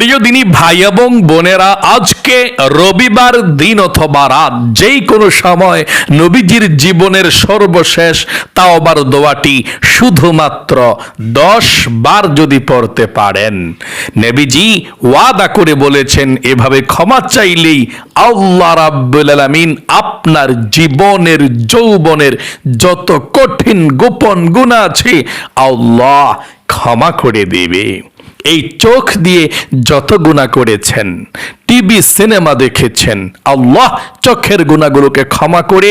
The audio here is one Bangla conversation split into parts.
প্রিয় ভাই এবং বোনেরা, আজকে রবিবার দিন অথবা রাত যেই কোনো সময় নবীজির জীবনের সর্বশেষ তাওবার দোয়াটি শুধুমাত্র দশ বার যদি পড়তে পারেন। নবীজি ওয়াদা করে বলেছেন, এভাবে ক্ষমা চাইলেই আল্লাহ রাব্বুল আলামিন আপনার জীবনের, যৌবনের যত কঠিন গোপন গুণা আছে, আল্লাহ ক্ষমা করে দেবে। এই চোখ দিয়ে যত গুণা করেছেন টিভি সিনেমা দেখেছেন। আল্লাহ চোখের গুণাগুলোকে ক্ষমা করে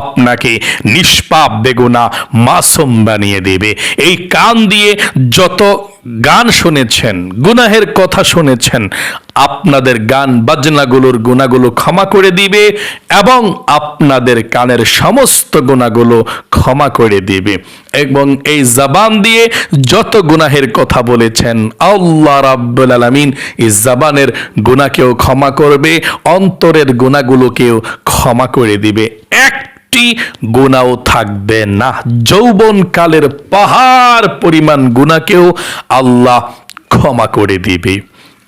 আপনাকে নিষ্পাপ বেগুনা মাসুম বানিয়ে দেবে। এই কান দিয়ে যত গান শুনেছেন, গুনাহের কথা শুনেছেন, আপনাদের গান বাজনাগুলোর গুণাগুলো ক্ষমা করে দিবে এবং আপনাদের কানের সমস্ত গুণাগুলো ক্ষমা করে দিবে। এবং এই জবান দিয়ে যত গুনাহের কথা বলেছেন, আল্লাহ রাব্বুল আলামিন এই জবানের গুনাহকেও ক্ষমা করবে, অন্তরের গুণাগুলোকেও ক্ষমা করে দিবে। একটি গুণাও থাকবে না। যৌবন কালের পাহাড় পরিমাণ গুণাকেও আল্লাহ ক্ষমা করে দিবে।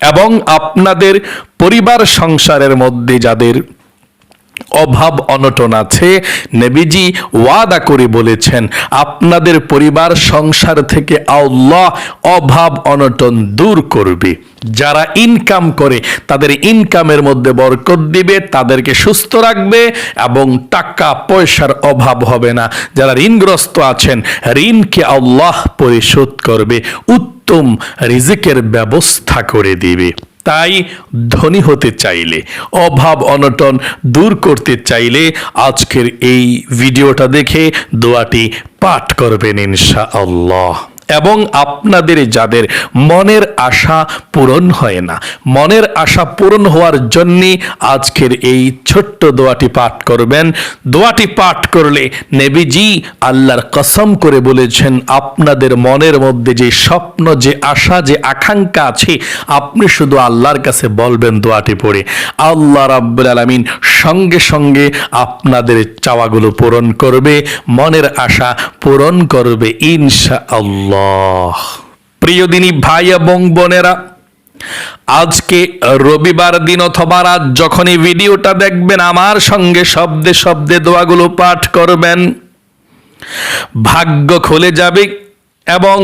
এবং আপনাদের পরিবার সংসারের মধ্যে যাদের অভাব অনটন আছে, নবীজি ওয়াদা করে বলেছেন, আপনাদের পরিবার সংসার থেকে আল্লাহ অভাব অনটন দূর করবে। যারা ইনকাম করে, তাদের ইনকামের মধ্যে বরকত দিবে, তাদেরকে সুস্থ রাখবে এবং টাকা পয়সার অভাব হবে না। যারা ঋণগ্রস্ত আছেন, ঋণকে আল্লাহ পরিশোধ করবে, উত্তম রিজিকের ব্যবস্থা করে দিবে। তাই ধনী হতে চাইলে, অভাব অনটন দূর করতে চাইলে আজকের এই ভিডিওটা দেখে দোয়াটি পাঠ করবেন ইনশা আল্লাহ এবং আপনাদের যাদের মনের আশা পূরণ হয় না, মনের আশা পূরণ হওয়ার জন্যে আজকের এই ছোট্ট দোয়াটি পাঠ করবেন। দোয়াটি পাঠ করলে নেবিজি আল্লাহর কসম করে বলেছেন, আপনাদের মনের মধ্যে যে স্বপ্ন, যে আশা, যে আকাঙ্ক্ষা আছে, আপনি শুধু আল্লাহর কাছে বলবেন দোয়াটি পড়ে। আল্লাহ রাব্বুল আলামিন সঙ্গে সঙ্গে আপনাদের চাওয়াগুলো পূরণ করবে, মনের আশা পূরণ করবে ইনশা আল্লাহ প্রিয় দিনী ভাই এবং বোনেরা, আজকে রবিবার দিন অথবা রাত যখনই ভিডিওটা দেখবেন, আমার সঙ্গে শব্দে শব্দে দোয়াগুলো পাঠ করবেন। ভাগ্য খুলে যাবে এবং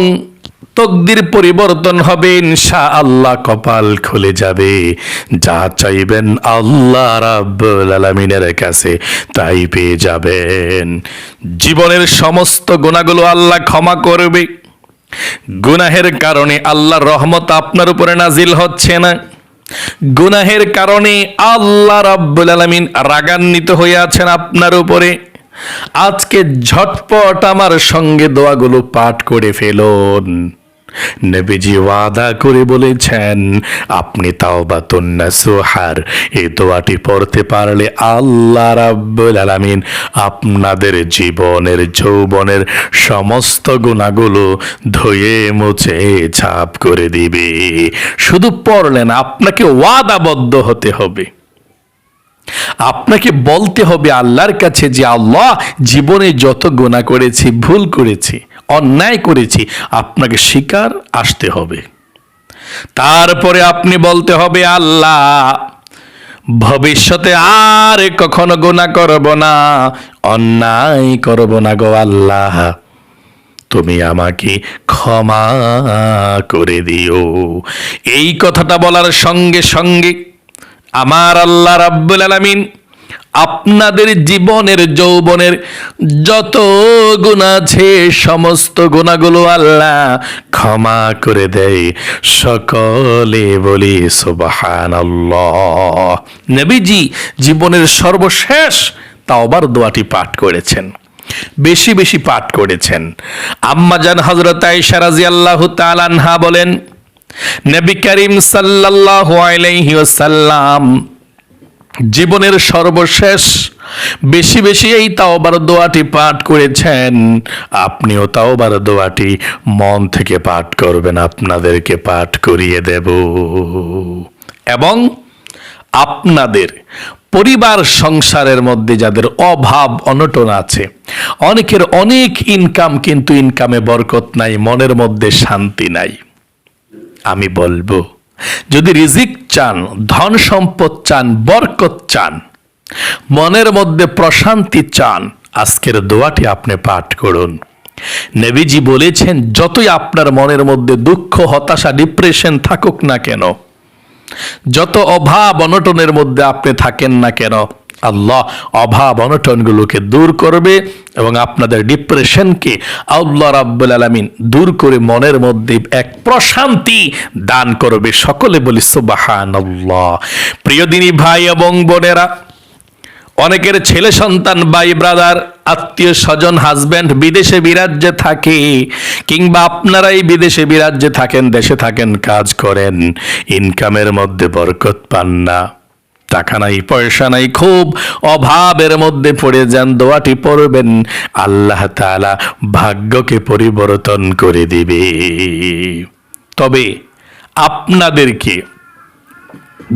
তকদির পরিবর্তন হবে ইনশা আল্লাহ কপাল খুলে যাবে। যা চাইবেন আল্লাহ রাব্বুল আলামিনের কাছে, তাই পেয়ে যাবেন। জীবনের সমস্ত গুণাগুলো আল্লাহ ক্ষমা করবে। গুনাহের কারণে আল্লাহর রহমত আপনার উপরে নাজিল হচ্ছে না। গুনাহের কারণে আল্লাহ রাব্বুল আলামিন রাগান্বিত হয়ে আছেন আপনার উপরে। আজকে ঝটপট আমার সঙ্গে দোয়াগুলো পাঠ করে ফেলুন। নবীজি ওয়াদা করে বলেছেন, আপনি তাওবাতুন্না সুহার এই দোয়াটি পড়তে পারলে আল্লাহ রাব্বুল আলামিন আপনাদের জীবনের, যৌবনের সমস্ত গুণাগুলো ধুয়ে মুছে ছাপ করে দিবে। শুধু পড়লেন আপনাকে ওয়াদাবদ্ধ হতে হবে। আপনাকে বলতে হবে আল্লাহর কাছে যে, আল্লাহ, জীবনে যত গোনা করেছি, ভুল করেছি অন্যায় করেছি, আপনাকে স্বীকার আসতে হবে। তারপরে আপনি বলতে হবে, আল্লাহ, ভবিষ্যতে আর কখনো গোনা করব না, অন্যায় করব না গো আল্লাহ, তুমি আমাকে ক্ষমা করে দিও। এই কথাটা বলার সঙ্গে সঙ্গে আমার আল্লাহ রাব্বুল আলামিন আপনাদের জীবনের, যৌবনের যত গুণা আছে, সমস্ত গুণাগুলো আল্লাহ ক্ষমা করে দেয়। সকলে বলি সুবাহান নবীজি জীবনের সর্বশেষ তাওবার দোয়াটি পাঠ করেছেন। বেশি বেশি পাঠ করেছেন। আম্মাজান হজরত আয়েশা রাদিয়াল্লাহু তাআলা আনহা বলেন, নবী করিম সাল্লাল্লাহু আলাইহি ওয়াসাল্লাম জীবনের সর্বশেষ। বেশি বেশি এই তাওবার দোয়াটি পাঠ করেছেন। আপনিও তাওবার দোয়াটি মন থেকে পাঠ করবেন, আপনাদেরকে পাঠ করিয়ে দেব। এবং আপনাদের পরিবার সংসারের মধ্যে যাদের অভাব, অনটন আছে, অনেকের অনেক ইনকাম কিন্তু ইনকামে বরকত নাই, মনের মধ্যে শান্তি নাই। আমি বলব যদি রিজিক চান, ধন সম্পদ চান, বরকত চান, মনের মধ্যে প্রশান্তি চান, আজকের দোয়াটি আপনি পাঠ করুন। নেবিজি বলেছেন, যতই আপনার মনের মধ্যে দুঃখ, হতাশা ডিপ্রেশন থাকুক না কেন, যত অভাব, অনটনের মধ্যে আপনি থাকেন না কেন আল্লাহ অভাব অনটনগুলোকে দূর করবে এবং আপনাদের ডিপ্রেশনকে আল্লাহ রাব্বুল আলামিন দূর করে মনের মধ্যে এক প্রশান্তি দান করবে। সকলে বলি সুবহানাল্লাহ। প্রিয় দিনী ভাই এবং বোনেরা, অনেকের ছেলে সন্তান বাই ব্রাদার আত্মীয় স্বজন হাজব্যান্ড বিদেশে বিরাজ্যে থাকে কিংবা আপনারাই বিদেশে বিরাজ্যে থাকেন, দেশে থাকেন, কাজ করেন ইনকামের মধ্যে বরকত পান না। টাকা নাই পয়সা নাই, খুব অভাবের মধ্যে পড়ে যান, দোয়াটি পড়বেন। আল্লাহ তাআলা ভাগ্যকে পরিবর্তন করে দিবে। তবে আপনাদেরকে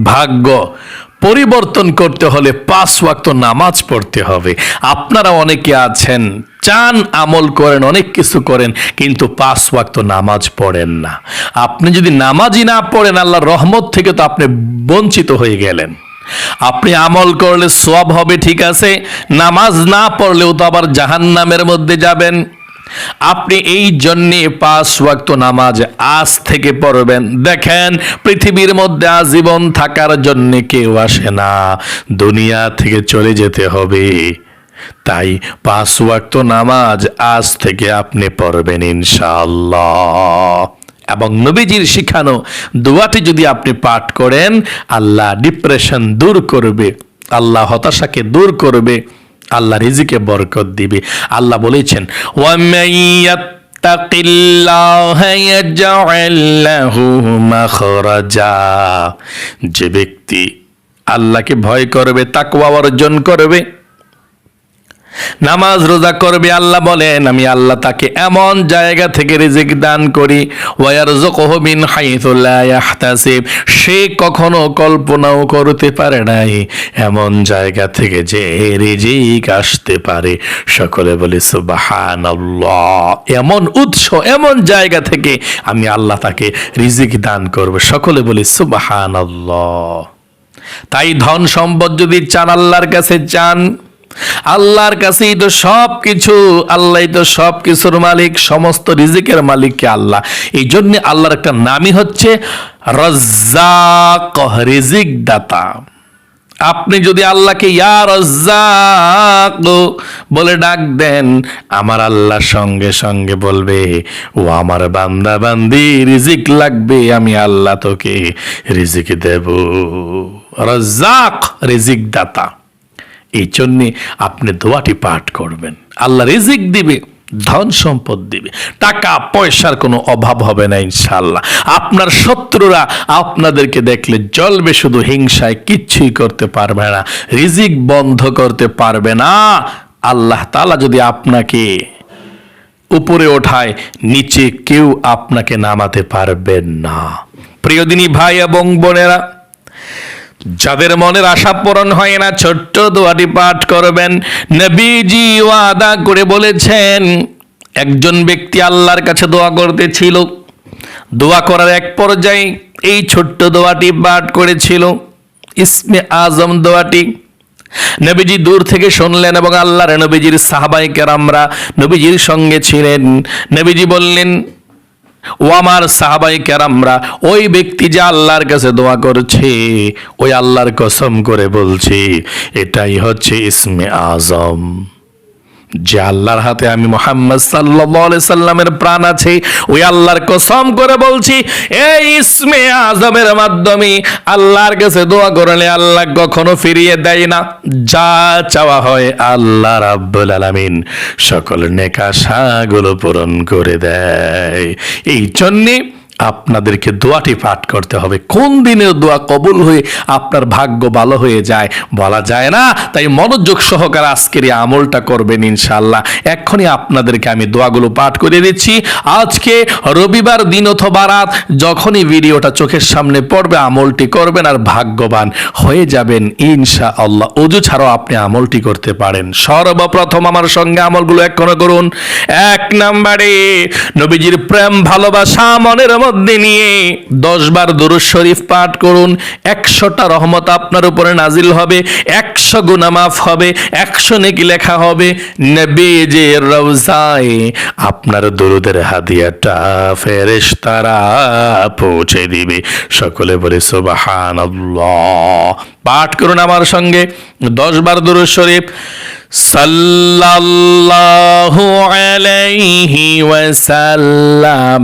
ভাগ্য পরিবর্তন করতে হলে পাঁচ ওয়াক্ত নামাজ পড়তে হবে। আপনারা অনেকে আছেন, চান, আমল করেন, অনেক কিছু করেন, কিন্তু পাঁচ ওয়াক্ত নামাজ পড়েন না। আপনি যদি নামাজই না পড়েন, আল্লাহর রহমত থেকে তো আপনি বঞ্চিত হয়ে গেলেন। আপনি আমল করলে সব হবে, ঠিক আছে? নামাজ না পড়লেও তো আবার জাহান্নামের মধ্যে যাবেন। আপনি এই জন্যে পাঁচ ওয়াক্ত নামাজ আজ থেকে পড়বেন। দেখেন, পৃথিবীর মধ্যে আজীবন থাকার জন্য কেউ আসে না। দুনিয়া থেকে চলে যেতে হবে। তাই পাঁচ ওয়াক্ত নামাজ আজ থেকে আপনি পড়বেন ইনশাআল্লাহ। এবং নবীজির শিখানো দোয়াটি যদি আপনি পাঠ করেন, আল্লাহ ডিপ্রেশন দূর করবে, আল্লাহ হতাশাকে দূর করবে, আল্লাহ রিজিকে বরকত দিবে। আল্লাহ বলেছেন যে ব্যক্তি আল্লাহকে ভয় করবে, তাকওয়া অর্জন করবে নামাজ রোজা করবে, আল্লাহ বলেন, আমি আল্লাহ তাকে এমন জায়গা থেকে রিজিক দান করি মিন লা ইয়াহতাসিব। সে কখনো কল্পনাও করতে পারে নাই, এমন জায়গা থেকে যে রিজিক আসতে পারে। সকলে বলি, সুবহানাল্লাহ। এমন উৎস, এমন জায়গা থেকে আমি আল্লাহ তাকে রিজিক দান করব। সকলে বলি, সুবহানাল্লাহ। তাই ধন সম্পদ যদি চান আল্লাহর কাছে চান আল্লাহর কাছেই তো সব কিছু আল্লাহ তো সব কিছুর মালিক, সমস্ত রিজিকের মালিককে আল্লাহ। এই জন্য আল্লাহর একটা নামই হচ্ছে রজ্জাক রিজিক দাতা আপনি যদি আল্লাহকে ইয়া রজ্জাক বলে ডাক দেন, আমার আল্লাহ সঙ্গে সঙ্গে বলবে, ও আমার বান্দা বান্দি, রিজিক লাগবে, আমি আল্লাহ তোকে রিজিক দেব। রজ্জাক রিজিক দাতা এই জন্যে আপনি দোয়াটি পাঠ করবেন। আল্লাহ রিজিক দিবে, ধন সম্পদ দিবে। টাকা, পয়সার কোনো অভাব হবে না ইনশাল্লাহ আপনার শত্রুরা আপনাদেরকে দেখলে জ্বলবে, শুধু হিংসায় কিচ্ছুই করতে পারবে না, রিজিক বন্ধ করতে পারবে না। আল্লাহ তালা যদি আপনাকে উপরে ওঠায়, নিচে কেউ আপনাকে নামাতে পারবেন না। প্রিয়দিনী ভাই এবং বোনেরা যাদের মনের আশা পূরণ হয় না, ছোট্ট দোয়াটি পাঠ করবেন। নবীজি ওয়াদা করে বলেছেন, একজন ব্যক্তি আল্লাহর কাছে দোয়া করতেছিল, দোয়া করার এক পর্যায়ে এই ছোট্ট দোয়াটি পাঠ করেছিল, ইসমে আজম দোয়াটি। নবীজি দূর থেকে শুনলেন এবং আল্লাহর নবীজির সাহাবাই কেরামরা নবীজির সঙ্গে ছিলেন। নবীজি বললেন ও আমার সাহাবাই কেরামরা, ওই ব্যক্তি যে আল্লাহর কাছে দোয়া করছে, ওই আল্লাহর কসম করে বলছি, এটাই হচ্ছে ইসমে আজম। যে আল্লাহর হাতে আমি মোহাম্মদ সাল্লাহ সাল্লামের প্রাণ আছে, ওই আল্লাহর কসম করে বলছি, এই ইসমে আজমের মাধ্যমে আল্লাহর কাছে দোয়া করলে আল্লাহ কখনো ফিরিয়ে দেয় না। যা চাওয়া হয় আল্লাহ রাব্বুল আলামিন সকল নেকাশাগুলো পূরণ করে দেয়। এই জন্যে আপনাদেরকে দোয়াটি পাঠ করতে হবে। কোন দিনের দোয়া কবুল হয়ে আপনার ভাগ্য ভালো হয়ে যায় বলা যায় না। তাই মনোযোগ সহকারে আজকের এই আমলটা করবেন ইনশাল্লাহ এক্ষুনি আপনাদেরকে আমি দোয়াগুলো পাঠ করে দিচ্ছি। আজকে রবিবার দিন অথবা রাত যখনই ভিডিওটা চোখের সামনে পড়বে, আমলটি করবেন আর ভাগ্যবান হয়ে যাবেন ইনশা আল্লাহ অজু ছাড়াও আপনি আমলটি করতে পারেন। সর্বপ্রথম আমার সঙ্গে আমলগুলো এক্ষণে করুন। এক নাম্বারে, নবীজির প্রেম, ভালোবাসা, মনের মধ্যে মধ্যে নিয়ে দশ বার দুরুদ শরীফ পাঠ করুন। একশোটা রহমত আপনার উপরে নাজিল হবে, একশো গুনা মাফ হবে, একশো নেকি লেখা হবে। নবীজের রওজায় আপনার দরুদের হাদিয়াটা ফেরেশ তারা পৌঁছে দিবে। সকলে বলে সুবাহান পাঠ করুন আমার সঙ্গে। দশ বার দুরুদ শরীফ, সাল্লাল্লাহু আলাইহি ওয়াসাল্লাম।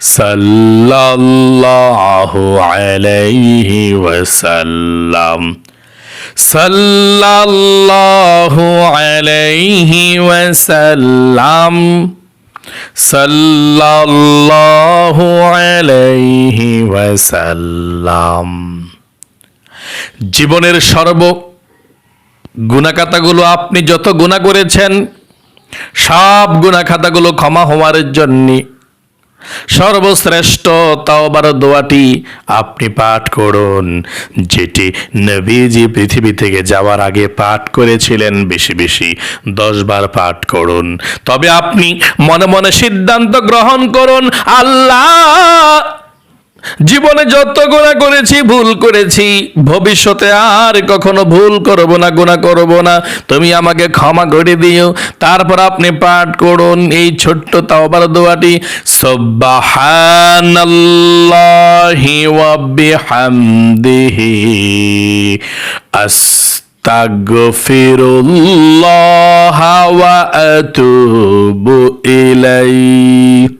সাল্লাল্লাহু আলাইহি ওয়াসাল্লাম। সাল্লাল্লাহু আলাইহি ওয়াসাল্লাম। সাল্লাল্লাহু আলাইহি ওয়াসাল্লাম। জীবনের সর্ব গুণাকাতাগুলো আপনি যত গুণা করেছেন, সব গুণাখাতাগুলো ক্ষমা হওয়ার জন্যে সর্বশ্রেষ্ঠ তাওবার দোয়াটি আপনি পাঠ করুন। যেটি নবীজি পৃথিবী থেকে যাওয়ার আগে পাঠ করেছিলেন, বেশি বেশি দশবার পাঠ করুন। তবে আপনি মনে মনে সিদ্ধান্ত গ্রহণ করুন, আল্লাহ জীবনে যত গোনা করেছি, ভুল করেছি, ভবিষ্যতে আর কখনো ভুল করব না গোনা করব না। তুমি আমাকে ক্ষমা করে দিও। তারপর আপনি পাঠ করুন এই ছোট্ট তাওবার দোয়াটি। সুবহানাল্লাহি ওয়া বিহামদিহি। আস্তাগফিরুল্লাহ ওয়া আতুবু ইলাইহি।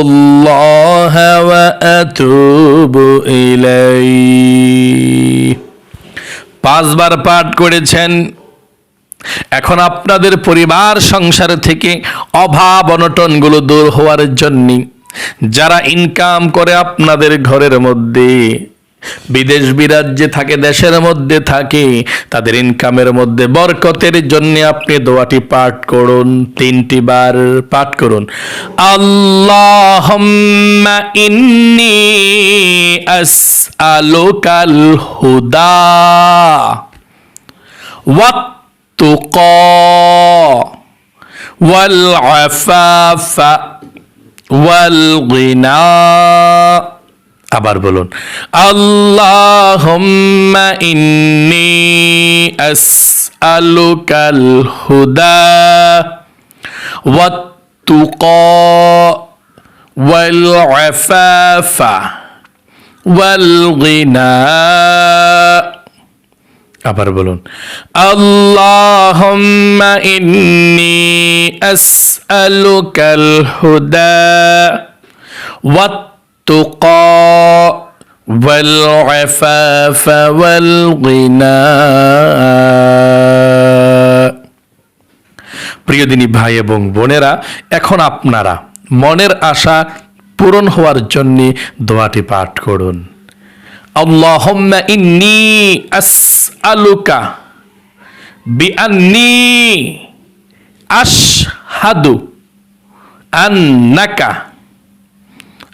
الله وأتوب إليه পাঁচবার পাঠ করেছেন এখন আপনাদের পরিবার সংসার থেকে অভাব অনটনগুলো দূর হওয়ার জন্য যারা ইনকাম করে আপনাদের ঘরের মধ্যে বিদেশ বিরাজ যে থাকে, দেশের মধ্যে থাকে, তাদের ইনকামের মধ্যে বরকতের জন্য আপনি দোয়াটি পাঠ করুন, তিনটি বার পাঠ করুন। আল্লাহ ইন্নি আসআলুকাল হুদা ওয়াত্তুকা ওয়াল আফাফা ওয়াল গিনা আবার বলুন আল্লাহুম্মা ইন্নি আসআলুকাল হুদা والتقى والعفاف والغنى আবার বলুন আল্লাহুম্মা ইন্নি আসআলুকাল হুদা والتقى والعفاف والغنى প্রিয় দিনী ভাই এবং বোনেরা এখন আপনারা মনের আশা পূরণ হওয়ার জন্য দোয়াটি পাঠ করুন اللهم إني أسألك بأني أشهد أنك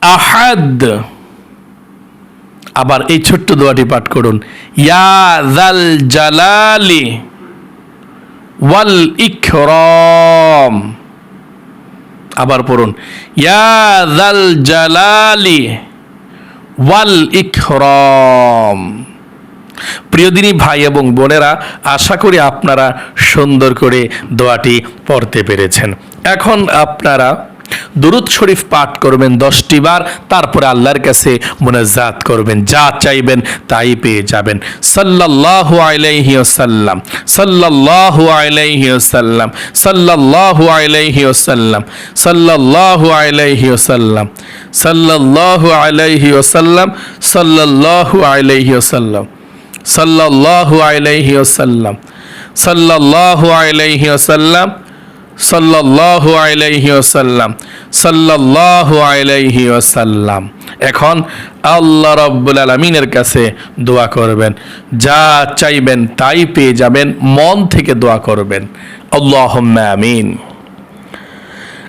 আহাদ। আবার এই ছোট্ট দোয়াটি পাঠ করুন। ইয়া জাল জালালি ওয়াল ইকরাম। আবার পড়ুন। ইয়া জাল জালালি ওয়াল ইকরাম। প্রিয় দিনী ভাই এবং বোনেরা, আশা করি আপনারা সুন্দর করে দোয়াটি পড়তে পেরেছেন। এখন আপনারা দুরুদ শরীফ পাঠ করবেন দশটি বার, তারপরে আল্লাহর কাছে মোনাজাত করবেন, যা চাইবেন তাই পেয়ে যাবেন। সাল্লাল্লাহু আলাইহি ওয়াসাল্লাম, সাল্লাল্লাহু আলাইহি ওয়াসাল্লাম, সাল্লাল্লাহু আলাইহি ওয়াসাল্লাম, সাল্লাল্লাহু আলাইহি ওয়াসাল্লাম, সাল্লাল্লাহু আলাইহি ওয়াসাল্লাম, সাল্লাল্লাহু সাল্লাহু আলাইহি ওসাল্লাম সাল্লাহু আলাইহি ওসাল্লাম এখন আল্লাহ রব্বুল আলমিনের কাছে দোয়া করবেন। যা চাইবেন তাই পেয়ে যাবেন, মন থেকে দোয়া করবেন। আল্লাহ আমিন।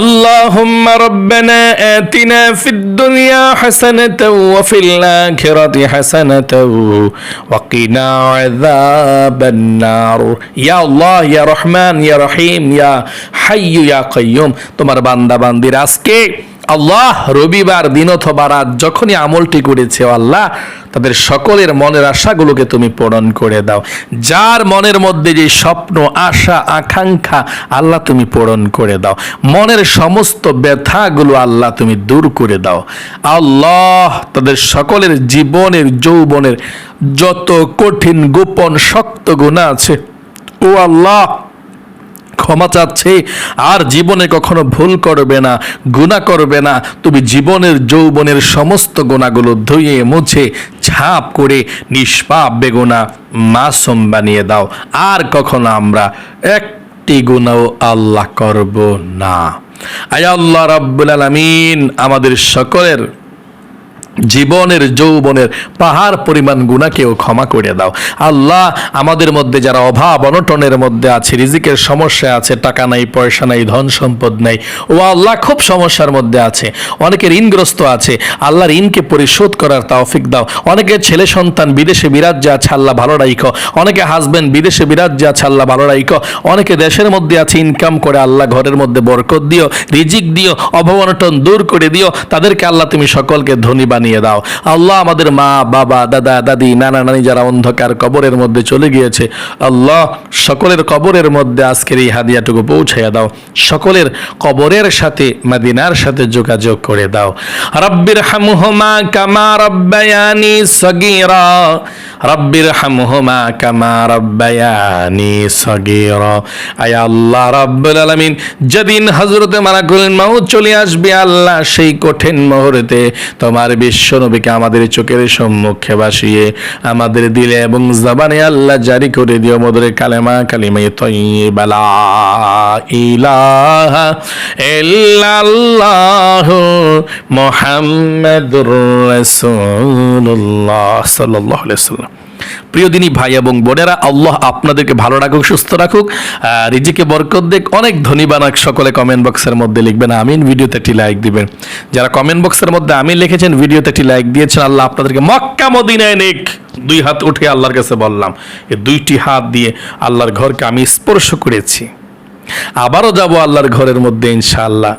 اللهم ربنا آتنا في الدنيا حسنة وفي الآخرة حسنة وقنا عذاب النار يا الله يا رحمن يا رحيم يا حي يا قيوم তোমার বান্দা বান্দির আজকে আল্লাহ রবিবার দিন অথবা রাত যখনই আমলটি করেছে আল্লাহ, তাদের সকলের মনের আশাগুলোকে তুমি পূরণ করে দাও। যার মনের মধ্যে যে স্বপ্ন, আশা, আকাঙ্ক্ষা, আল্লাহ তুমি পূরণ করে দাও। মনের সমস্ত ব্যথাগুলো আল্লাহ তুমি দূর করে দাও। আল্লাহ তাদের সকলের জীবনের, যৌবনের যত কঠিন, গোপন, শক্ত গুণা আছে, ও আল্লাহ ক্ষমা চাচ্ছে, আর জীবনে কখনো ভুল করবে না, গুণা করবে না। তুমি জীবনের যৌবনের সমস্ত গুণাগুলো ধুয়ে মুছে, ছাপ করে নিষ্পাপ বেগুনা মাসুম বানিয়ে দাও। আর কখনো আমরা একটি গুণাও আল্লাহ করব না। আয় আল্লাহ রাব্বুল আলামিন, আমাদের সকলের জীবনের, যৌবনের পাহাড় পরিমাণ গুণাকেও ক্ষমা করে দাও। আল্লাহ আমাদের মধ্যে যারা অভাব, অনটনের মধ্যে আছে, রিজিকের সমস্যা আছে, টাকা নাই, পয়সা নাই, ধন সম্পদ নাই, ও আল্লাহ খুব সমস্যার মধ্যে আছে অনেকে ঋণগ্রস্ত আছে আল্লাহ ঋণকে পরিশোধ করার তাওফিক দাও। অনেকে ছেলে সন্তান বিদেশে বিরাজ্যে আছে, আল্লাহ ভালো রাইখো। অনেকে হাজবেন্ড বিদেশে বিরাজ্যে আছে, আল্লাহ ভালো রাইখো। অনেকে দেশের মধ্যে আছে ইনকাম করে আল্লাহ ঘরের মধ্যে বরকত দিও, রিজিক দিও, অভাব, অনটন দূর করে দিও। তাদেরকে আল্লাহ তুমি সকলকে ধনী বানিয়ে দাও। আল্লাহ আমাদের মা, বাবা, দাদা, দাদি, নানা, নানি যারা অন্ধকার কবরের মধ্যে চলে গিয়েছে, আল্লাহ সকলের কবরের মধ্যে আজকের এই হাদিয়াটুকু পৌঁছাইয়া দাও। সকলের কবরের সাথে, মাদিনার সাথে যোগাযোগ করে দাও। রব্বির হামুহমা কামা রব্বায়ানি সগীরা। রব্বির হামহুমা কামা রব্বায়ানি সগীরা। আয় আল্লাহ রাব্বুল আলামিন, যেদিন হযরতে মালাকুল মাউত চলে আসবে, আল্লাহ সেই কঠিন মুহূর্তে তোমার বিশ্ব নবীকে আমাদের চোখের সম্মুখে বাসিয়ে আমাদের দিলে এবং জবানে আল্লাহ জারি করে দিও মধুরে কালেমা কালিমে লা ইলাহা ইল্লাল্লাহ মুহাম্মাদুর রাসূলুল্লাহ সাল্লাল্লাহু আলাইহি প্রিয় দিনী ভাই এবং বোনেরা, আল্লাহ আপনাদেরকে ভালো রাখুক, সুস্থ রাখুক রিজিকে বরকত দেখ অনেক ধনী বানাক সকলে কমেন্ট বক্সের মধ্যে লিখবেন, আমিন। ভিডিওতে একটি লাইক দিবেন। যারা কমেন্ট বক্সের মধ্যে আমিন লিখেছেন, ভিডিওতে একটি লাইক দিয়েছেন, আল্লাহ আপনাদেরকে মক্কা মদিনায় নেক। দুই হাত উঠে আল্লাহর কাছে বললাম এই দুইটি হাত দিয়ে আল্লাহর ঘরকে আমি স্পর্শ করেছি। আবারও যাব আল্লাহর ঘরের মধ্যে, ইনশাআল্লাহ।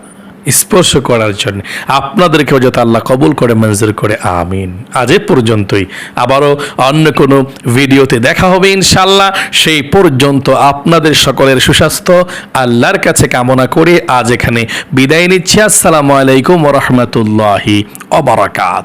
স্পর্শ করার জন্য। আপনাদেরকেও যাতে আল্লাহ কবুল করে, মঞ্জুর করে, আমিন। আজ এ পর্যন্তই। আবারও অন্য কোনো ভিডিওতে দেখা হবে ইনশাল্লাহ সেই পর্যন্ত আপনাদের সকলের সুস্বাস্থ্য, আল্লাহর কাছে কামনা করে আজ এখানে বিদায় নিচ্ছি। আসসালামু আলাইকুম রহমতুল্লাহি অবরাকাত